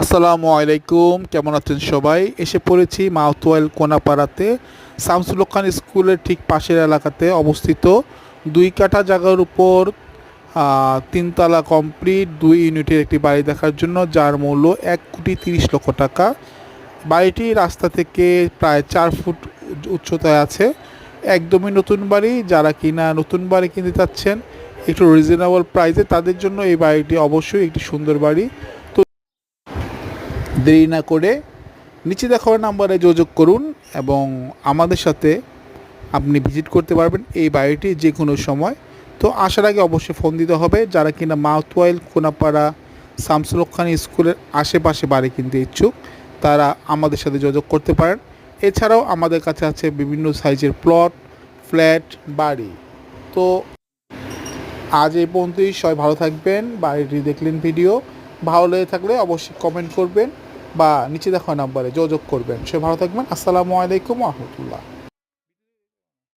আসসালামু আলাইকুম, কেমন আছেন সবাই? এসে পড়েছি মাউথওয়েল কোনাপাড়াতে। শামসুল খান স্কুলের ঠিক পাশের এলাকাতে অবস্থিত। দুই কাঠা জায়গার উপর তিনতলা কমপ্লিট, দুই ইউনিটের একটি বাড়ি দেখার জন্য, যার মূল্য এক কোটি তিরিশ লক্ষ টাকা। বাড়িটি রাস্তা থেকে প্রায় চার ফুট উচ্চতায় আছে। একদমই নতুন বাড়ি, যারা কিনা নতুন বাড়ি কিনতে চাচ্ছেন, একটু রিজনেবল প্রাইসে তাদের জন্য এই বাড়িটি অবশ্যই একটি সুন্দর বাড়ি। দেরি না করে নিচে দেখার নাম্বারে যোগাযোগ করুন এবং আমাদের সাথে আপনি ভিজিট করতে পারবেন এই বাড়িটি যে কোনো সময়। তো আসার আগে অবশ্যই ফোন দিতে হবে। যারা কিনা মাউথওয়াইল, কোনাপাড়া শামসুল স্কুলের আশেপাশে বাড়ি কিনতে ইচ্ছুক, তারা আমাদের সাথে যোগাযোগ করতে পারেন। এছাড়াও আমাদের কাছে আছে বিভিন্ন সাইজের প্লট, ফ্ল্যাট, বাড়ি। তো আজ এই পর্যন্তই। সবাই ভালো থাকবেন। বাড়িটি দেখলেন ভিডিও। ভালো লেগে থাকলে অবশ্যই কমেন্ট করবেন। বা নিচে দেখা নাম্বারে যোগাযোগ করবেন। সে ভালো থাকবেন। আসসালামু আলাইকুম রহমতুল্লাহ।